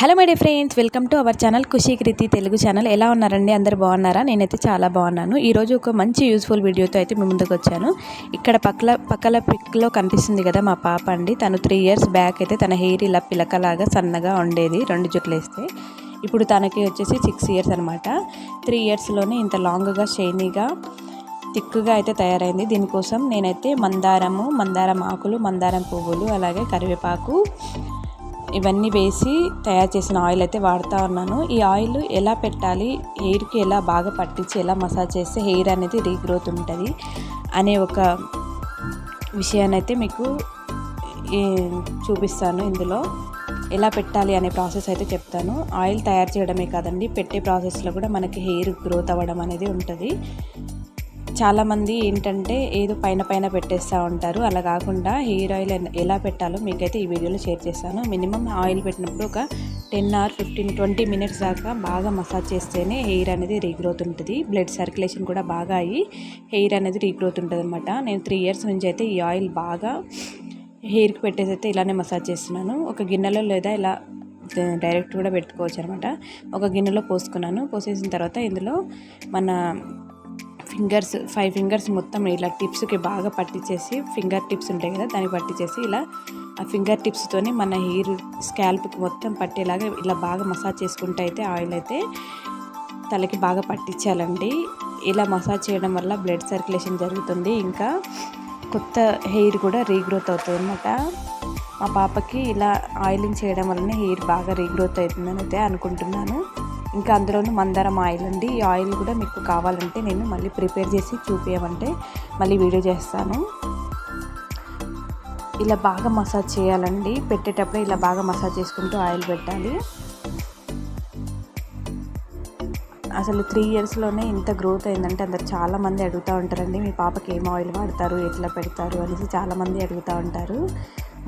Hello my dear friends welcome to our channel Khushi Kriti Telugu channel ఎలా ఉన్నారండి అందరు బాగున్నారా నేనైతే చాలా బాగున్నాను ఈరోజు ఒక మంచి యూస్ఫుల్ వీడియోతో అయితే మీ ముందుకు వచ్చాను. ఇక్కడ పక్కల పక్కల పిక్లో కనిపిస్తుంది కదా మా పాప అండి. తను త్రీ ఇయర్స్ బ్యాక్ అయితే తన హెయిర్ ఇలా పిలకలాగా సన్నగా ఉండేది. రెండు జుట్లు వేస్తే. ఇప్పుడు తనకి వచ్చేసి సిక్స్ ఇయర్స్ అనమాట త్రీ ఇయర్స్లోనే ఇంత లాంగ్గా షైనీగా తిక్కుగా అయితే తయారైంది. దీనికోసం నేనైతే మందారము మందారం ఆకులు మందారం పువ్వులు అలాగే కరివేపాకు ఇవన్నీ వేసి తయారు చేసిన ఆయిల్ అయితే వాడుతూ ఉన్నాను. ఈ ఆయిల్ ఎలా పెట్టాలి హెయిర్కి ఎలా బాగా పట్టించి ఎలా మసాజ్ చేస్తే హెయిర్ అనేది రీగ్రోత్ ఉంటుంది అనే ఒక విషయాన్ని అయితే మీకు చూపిస్తాను ఇందులో. ఎలా పెట్టాలి అనే ప్రాసెస్ అయితే చెప్తాను. ఆయిల్ తయారు చేయడమే కాదండి పెట్టే ప్రాసెస్లో కూడా మనకి హెయిర్ గ్రోత్ అవ్వడం అనేది ఉంటుంది. చాలామంది ఏంటంటే ఏదో పైన పైన పెట్టేస్తూ ఉంటారు. అలా కాకుండా హెయిర్ ఆయిల్ ఎలా పెట్టాలో మీకైతే ఈ వీడియోలో షేర్ చేస్తాను. మినిమం ఆయిల్ పెట్టినప్పుడు ఒక ten or fifteen twenty minutes దాకా బాగా మసాజ్ చేస్తేనే హెయిర్ అనేది రీగ్రోత్ ఉంటుంది. బ్లడ్ సర్క్యులేషన్ కూడా బాగా అయ్యి హెయిర్ అనేది రీగ్రోత్ ఉంటుంది అనమాట నేను త్రీ ఇయర్స్ నుంచి అయితే ఈ ఆయిల్ బాగా హెయిర్కి పెట్టేసి అయితే ఇలానే మసాజ్ చేస్తున్నాను. ఒక గిన్నెలో లేదా ఇలా డైరెక్ట్ కూడా పెట్టుకోవచ్చు అనమాట ఒక గిన్నెలో పోసుకున్నాను. పోసేసిన తర్వాత ఇందులో మన ఫింగర్స్ ఫైవ్ ఫింగర్స్ మొత్తం ఇలా టిప్స్కి బాగా పట్టించేసి ఫింగర్ టిప్స్ ఉంటాయి కదా దాన్ని పట్టించేసి ఇలా ఆ ఫింగర్ టిప్స్తోని మన హెయిర్ స్కాల్ప్కి మొత్తం పట్టేలాగా ఇలా బాగా మసాజ్ చేసుకుంటే అయితే ఆయిల్ అయితే తలకి బాగా పట్టించాలండి. ఇలా మసాజ్ చేయడం వల్ల బ్లడ్ సర్క్యులేషన్ జరుగుతుంది. ఇంకా కొత్త హెయిర్ కూడా రీగ్రోత్ అవుతుంది అనమాట మా పాపకి ఇలా ఆయిలింగ్ చేయడం వల్లనే హెయిర్ బాగా రీగ్రోత్ అవుతుందని అయితే అనుకుంటున్నాను. ఇంకా అందులోనూ మందారం ఆయిల్ అండి. ఈ ఆయిల్ కూడా మీకు కావాలంటే నేను మళ్ళీ ప్రిపేర్ చేసి చూపించమంటే మళ్ళీ వీడియో చేస్తాను. ఇలా బాగా మసాజ్ చేయాలండి. పెట్టేటప్పుడు ఇలా బాగా మసాజ్ చేసుకుంటూ ఆయిల్ పెట్టాలి. అసలు త్రీ ఇయర్స్లోనే ఇంత గ్రోత్ అయిందంటే అందరు చాలామంది అడుగుతూ ఉంటారండి మీ పాపకి ఏం ఆయిల్ వాడతారు? ఎట్లా పెడతారు? అనేసి చాలామంది అడుగుతూ ఉంటారు.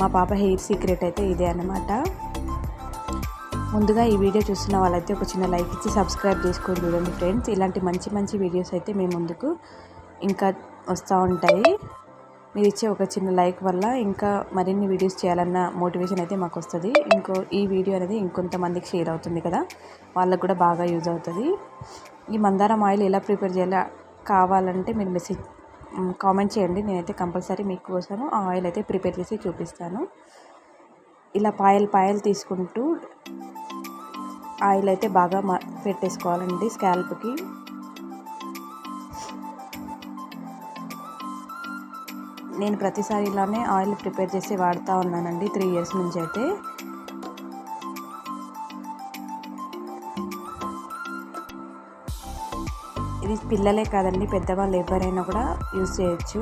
మా పాప హెయిర్ సీక్రెట్ అయితే ఇదే అనమాట ముందుగా ఈ వీడియో చూస్తున్న వాళ్ళైతే ఒక చిన్న లైక్ ఇచ్చి సబ్స్క్రైబ్ చేసుకొని చూడండి ఫ్రెండ్స్. ఇలాంటి మంచి మంచి వీడియోస్ అయితే మేము ముందుకు ఇంకా వస్తూ ఉంటాయి. మీరు ఇచ్చే ఒక చిన్న లైక్ వల్ల ఇంకా మరిన్ని వీడియోస్ చేయాలన్న మోటివేషన్ అయితే మాకు వస్తుంది. ఇంకో ఈ వీడియో అనేది ఇంకొంతమందికి షేర్ అవుతుంది కదా వాళ్ళకు కూడా బాగా యూజ్ అవుతుంది. ఈ మందారం ఆయిల్ ఎలా ప్రిపేర్ చేయాలో కావాలంటే మీరు మెసేజ్ కామెంట్ చేయండి. నేనైతే కంపల్సరీ మీకోసం ఆ ఆయిల్ అయితే ప్రిపేర్ చేసి చూపిస్తాను. ఇలా పాయలు పాయలు తీసుకుంటూ ఆయిల్ అయితే బాగా పెట్టేసుకోవాలండి స్కాల్ప్కి. నేను ప్రతిసారి ఇలానే ఆయిల్ ప్రిపేర్ చేసి వాడుతూ ఉన్నానండి త్రీ ఇయర్స్ నుంచి అయితే. ఇది పిల్లలే కాదండి పెద్దవాళ్ళు ఎవరైనా కూడా యూజ్ చేయొచ్చు.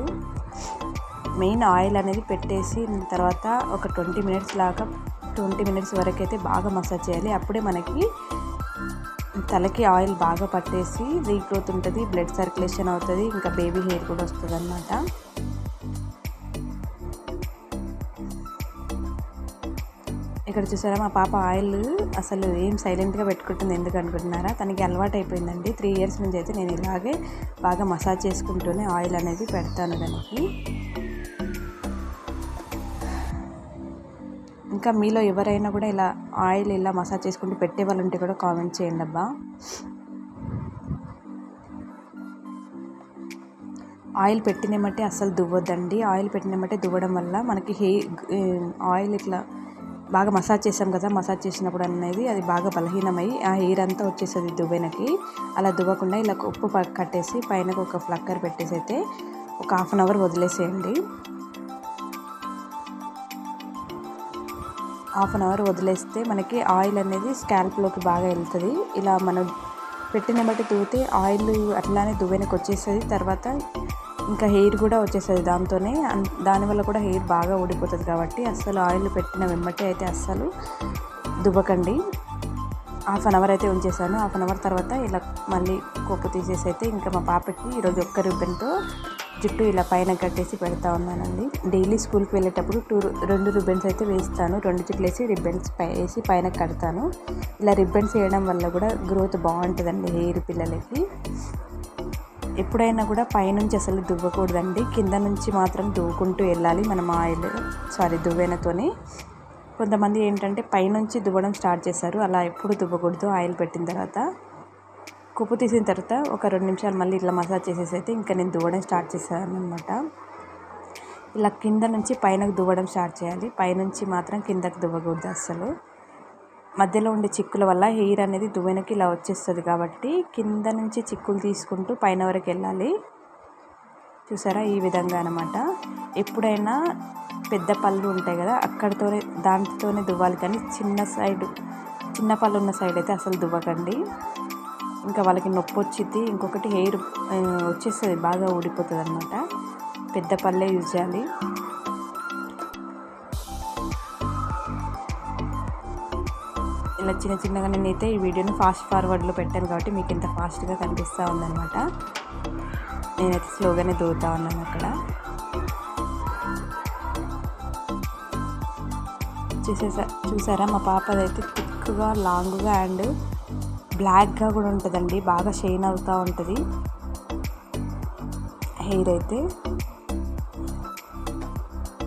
మెయిన్ ఆయిల్ అనేది పెట్టేసి తర్వాత ఒక ట్వంటీ మినిట్స్ లాగా ట్వంటీ మినిట్స్ వరకు అయితే బాగా మసాజ్ చేయాలి. అప్పుడే మనకి తలకి ఆయిల్ బాగా పట్టేసి రీగ్రోత్ ఉంటుంది బ్లడ్ సర్క్యులేషన్ అవుతుంది ఇంకా బేబీ హెయిర్ కూడా వస్తుంది అనమాట ఇక్కడ చూసారా మా పాప ఆయిల్ అసలు ఏం సైలెంట్గా పెట్టుకుంటుంది ఎందుకు అనుకుంటున్నారా? తనకి అలవాటు అయిపోయిందండి. త్రీ ఇయర్స్ నుంచి అయితే నేను ఇలాగే బాగా మసాజ్ చేసుకుంటూనే ఆయిల్ అనేది పెడతాను దానికి ఇంకా మీలో ఎవరైనా కూడా ఇలా ఆయిల్ ఇలా మసాజ్ చేసుకుంటూ పెట్టే వాళ్ళు ఉంటే కూడా కామెంట్ చేయండి అబ్బా. ఆయిల్ పెట్టినమంటే అస్సలు దువ్వద్దండి. ఆయిల్ పెట్టినమంటే దువ్వడం వల్ల మనకి హెయిర్ ఆయిల్ ఇట్లా బాగా మసాజ్ చేసాం కదా మసాజ్ చేసినప్పుడు అనేది అది బాగా బలహీనమై ఆ హెయిర్ అంతా వచ్చేస్తుంది దువ్వెనకి. అలా దువ్వకుండా ఇలా ఉప్పు కట్టేసి పైన ఒక ఫ్లక్కర్ పెట్టేసి అయితే ఒక హాఫ్ అన్ అవర్ వదిలేసేయండి. హాఫ్ అన్ అవర్ వదిలేస్తే మనకి ఆయిల్ అనేది స్కాల్ప్లోకి బాగా వెళ్తుంది. ఇలా మనం పెట్టిన బట్టి తూతే ఆయిల్ అట్లానే దువ్వెనకి వచ్చేస్తుంది. తర్వాత ఇంకా హెయిర్ కూడా వచ్చేస్తుంది దాంతోనే. దానివల్ల కూడా హెయిర్ బాగా ఊడిపోతుంది కాబట్టి అస్సలు ఆయిల్ పెట్టిన వెంబటి అయితే అస్సలు దువ్వకండి. హాఫ్ అన్ అవర్ అయితే ఉంచేసాను. హాఫ్ అన్ అవర్ తర్వాత ఇలా మళ్ళీ కొప్పు తీసేసి అయితే ఇంకా మా పాపకి ఈరోజు ఒక్క రిబ్బన్తో జుట్టు ఇలా పైన కట్టేసి పెడతా ఉన్నానండి. డైలీ స్కూల్కి వెళ్ళేటప్పుడు టూ రెండు రిబ్బన్స్ అయితే వేస్తాను. రెండు జుట్లు వేసి రిబ్బన్స్ వేసి పైన కడతాను. ఇలా రిబ్బన్స్ వేయడం వల్ల కూడా గ్రోత్ బాగుంటుందండి హెయిర్ పిల్లలకి. ఎప్పుడైనా కూడా పైనుంచి అసలు దువ్వకూడదండి. కింద నుంచి మాత్రం దువ్వుకుంటూ వెళ్ళాలి మనం ఆయిల్ సారీ దువ్వెనతోని. కొంతమంది ఏంటంటే పైనుంచి దువ్వడం స్టార్ట్ చేస్తారు అలా ఎప్పుడు దువ్వకూడదు ఆయిల్ పెట్టిన తర్వాత. కుప్పు తీసిన తర్వాత ఒక రెండు నిమిషాలు మళ్ళీ ఇట్లా మసాజ్ చేసేసి అయితే ఇంకా నేను దువ్వడం స్టార్ట్ చేశాను అనమాట ఇలా కింద నుంచి పైనకు దువ్వడం స్టార్ట్ చేయాలి. పైనుంచి మాత్రం కిందకు దువ్వకూడదు అస్సలు. మధ్యలో ఉండే చిక్కుల వల్ల హెయిర్ అనేది దువ్వెనకి ఇలా వచ్చేస్తుంది కాబట్టి కింద నుంచి చిక్కులు తీసుకుంటూ పైన వరకు వెళ్ళాలి. చూసారా? ఈ విధంగా అనమాట ఎప్పుడైనా పెద్ద పళ్ళు ఉంటాయి కదా అక్కడితోనే దాంట్లోనే దువ్వాలి కానీ చిన్న సైడ్ చిన్న పళ్ళు ఉన్న సైడ్ అయితే అసలు దువ్వకండి. ఇంకా వాళ్ళకి నొప్పి వచ్చింది ఇంకొకటి హెయిర్ వచ్చేస్తుంది బాగా ఊడిపోతుంది అనమాట పెద్ద పళ్ళే యూజ్ చేయాలి. ఇలా చిన్న చిన్నగా నేనైతే ఈ వీడియోని ఫాస్ట్ ఫార్వర్డ్లో పెట్టాను కాబట్టి మీకు ఇంత ఫాస్ట్గా కనిపిస్తూ ఉందన్నమాట. నేనైతే స్లోగానే దూరుతా ఉన్నాను అక్కడ. చూసేసా చూసారా? మా పాపదైతే థిక్గా లాంగ్గా అండ్ బ్లాక్గా కూడా ఉంటుందండి. బాగా షైన్ అవుతూ ఉంటుంది. హెయిర్ అయితే.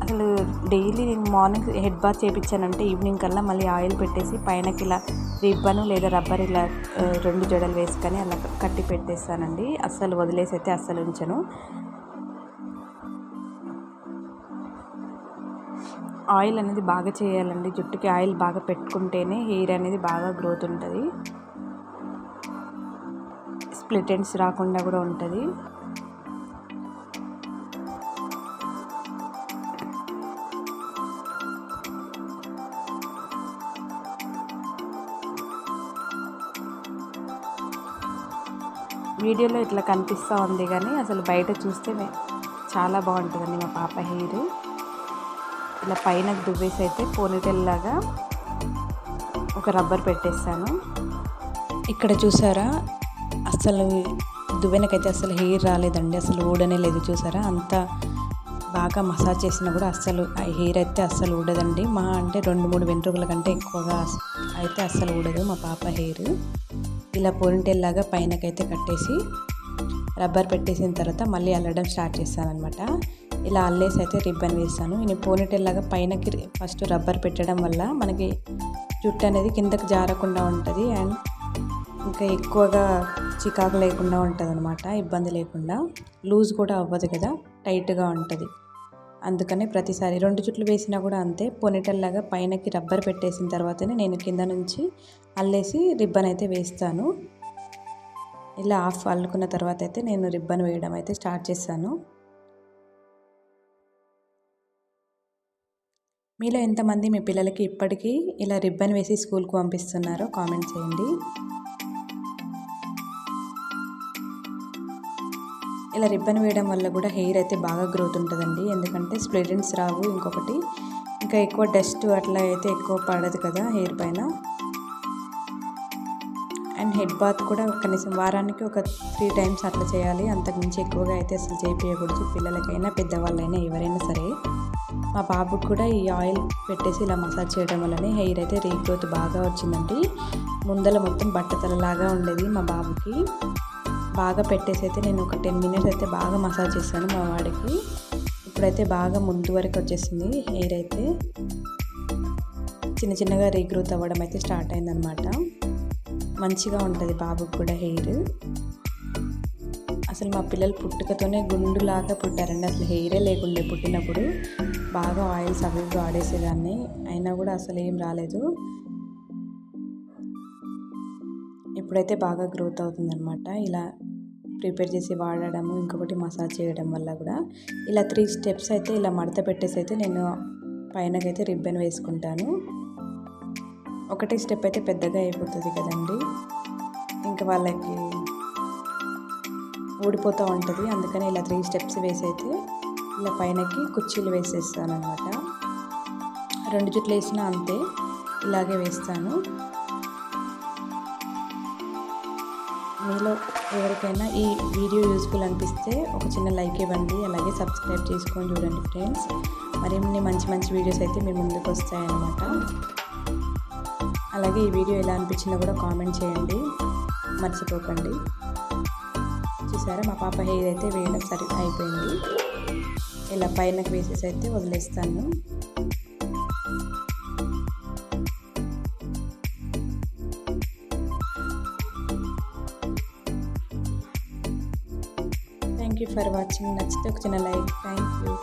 అసలు డైలీ నేను మార్నింగ్ హెడ్ బాత్ చేయించానంటే ఈవినింగ్ కల్లా మళ్ళీ ఆయిల్ పెట్టేసి పైనకి ఇలా రిబ్బను లేదా రబ్బర్ ఇలా రెండు జడలు వేసుకొని అలా కట్టి పెట్టేస్తానండి. అస్సలు వదిలేసి అయితే అస్సలు ఉంచను. ఆయిల్ అనేది బాగా చేయాలండి. జుట్టుకి ఆయిల్ బాగా పెట్టుకుంటేనే హెయిర్ అనేది బాగా గ్రోత్ ఉంటుంది. స్ప్లిట్ రాకుండా కూడా ఉంటుంది. వీడియోలో ఇట్లా కనిపిస్తూ ఉంది కానీ అసలు బయట చూస్తే చాలా బాగుంటుందండి మా పాప హెయిర్. ఇలా పైన దువ్వేసి అయితే పోనీటెల్లాగా ఒక రబ్బర్ పెట్టేస్తాను. ఇక్కడ చూసారా? అసలు దువ్వెనకైతే అసలు హెయిర్ రాలేదండి అసలు ఊడనే లేదు చూసారా? అంత బాగా మసాజ్ చేసినా కూడా అస్సలు హెయిర్ అయితే అస్సలు ఊడదండి. మా అంటే రెండు మూడు వెంట్రుకల కంటే ఎక్కువగా అయితే అస్సలు ఊడదు మా పాప హెయిర్. ఇలా పోనిటేల్ పైనకైతే కట్టేసి రబ్బర్ పెట్టేసిన తర్వాత మళ్ళీ అల్లడం స్టార్ట్ చేస్తాను అనమాట ఇలా అల్లేసి అయితే రిబ్బన్ వేస్తాను. నేను పోనిటేల్ లాగా పైనకి ఫస్ట్ రబ్బర్ పెట్టడం వల్ల మనకి జుట్టు అనేది కిందకి జారకుండా ఉంటుంది. అండ్ ఇంకా ఎక్కువగా చికాకు లేకుండా ఉంటుంది అనమాట ఇబ్బంది లేకుండా. లూజ్ కూడా అవ్వదు కదా టైట్గా ఉంటుంది. అందుకని ప్రతిసారి రెండు చుట్లు వేసినా కూడా అంతే పొనిటల్లాగా పైనకి రబ్బర్ పెట్టేసిన తర్వాతనే నేను కింద నుంచి అల్లేసి రిబ్బన్ అయితే వేస్తాను. ఇలా ఆఫ్ అల్లుకున్న తర్వాత అయితే నేను రిబ్బన్ వేయడం అయితే స్టార్ట్ చేస్తాను మీలో ఎంతమంది మీ పిల్లలకి ఇప్పటికీ ఇలా రిబ్బన్ వేసి స్కూల్కి పంపిస్తున్నారో కామెంట్ చేయండి. ఇలా రిబ్బన్ వేయడం వల్ల కూడా హెయిర్ అయితే బాగా గ్రోత్ ఉంటుందండి. ఎందుకంటే స్ప్లిడెన్స్ రావు ఇంకొకటి. ఇంకా ఎక్కువ డస్ట్ అట్లా అయితే ఎక్కువ పడదు కదా హెయిర్ పైన. అండ్ హెడ్ బాత్ కూడా కనీసం వారానికి ఒక త్రీ టైమ్స్ అట్లా చేయాలి. అంతకుమించి ఎక్కువగా అయితే అసలు చేయించకూడదు పిల్లలకైనా పెద్దవాళ్ళైనా ఎవరైనా సరే. మా బాబుకి కూడా ఈ ఆయిల్ పెట్టేసి ఇలా మసాజ్ చేయడం వల్లనే హెయిర్ అయితే రీగ్రోత్ బాగా వచ్చిందండి. ముందల మొత్తం బట్టతలలాగా ఉండేది మా బాబుకి. బాగా పెట్టేసి అయితే నేను ఒక టెన్ మినిట్స్ అయితే బాగా మసాజ్ చేశాను మా వాడికి. ఇప్పుడైతే బాగా ముందు వరకు వచ్చేసింది హెయిర్ అయితే. చిన్న చిన్నగా రీగ్రోత్ అవ్వడం అయితే స్టార్ట్ అయిందనమాట మంచిగా ఉంటుంది బాబుకి కూడా హెయిర్. అసలు మా పిల్లలు పుట్టుకతోనే గుండులాగా పుట్టారండి. అసలు హెయిరే లేకుండే పుట్టినప్పుడు. బాగా ఆయిల్స్ అవి వాడేసేదాన్ని. అయినా కూడా అసలు ఏం రాలేదు. ఇప్పుడైతే బాగా గ్రోత్ అవుతుందన్నమాట. ఇలా ప్రిపేర్ చేసి వాడడము ఇంకొకటి మసాజ్ చేయడం వల్ల కూడా. ఇలా త్రీ స్టెప్స్ అయితే ఇలా మడత పెట్టేసి అయితే నేను పైనకైతే రిబ్బన్ వేసుకుంటాను. ఒకటే స్టెప్ అయితే పెద్దగా అయిపోతుంది కదండి. ఇంకా వాళ్ళకి ఊడిపోతూ ఉంటుంది. అందుకని ఇలా త్రీ స్టెప్స్ వేసి అయితే ఇలా పైనకి కుర్చీలు వేసేస్తాను అనమాట రెండు జుట్లు వేసినా అంతే ఇలాగే వేస్తాను. మీలో ఎవరికైనా ఈ వీడియో యూస్ఫుల్ అనిపిస్తే ఒక చిన్న లైక్ ఇవ్వండి అలాగే సబ్స్క్రైబ్ చేసుకొని చూడండి ఫ్రెండ్స్. మరిన్ని మంచి మంచి వీడియోస్ అయితే మీ ముందుకు వస్తాయన్నమాట. అలాగే ఈ వీడియో ఎలా అనిపించిందో కూడా కామెంట్ చేయండి. మర్చిపోకండి. చూసారా మా పాప హెయిర్ అయితే వేయడం సరి అయిపోయింది. ఇలా పైన వేసేసి అయితే వదిలేస్తాను. ఫర్ వాచింగ్ నచ్చితే ఒక చిన్న లైక్ థ్యాంక్ యూ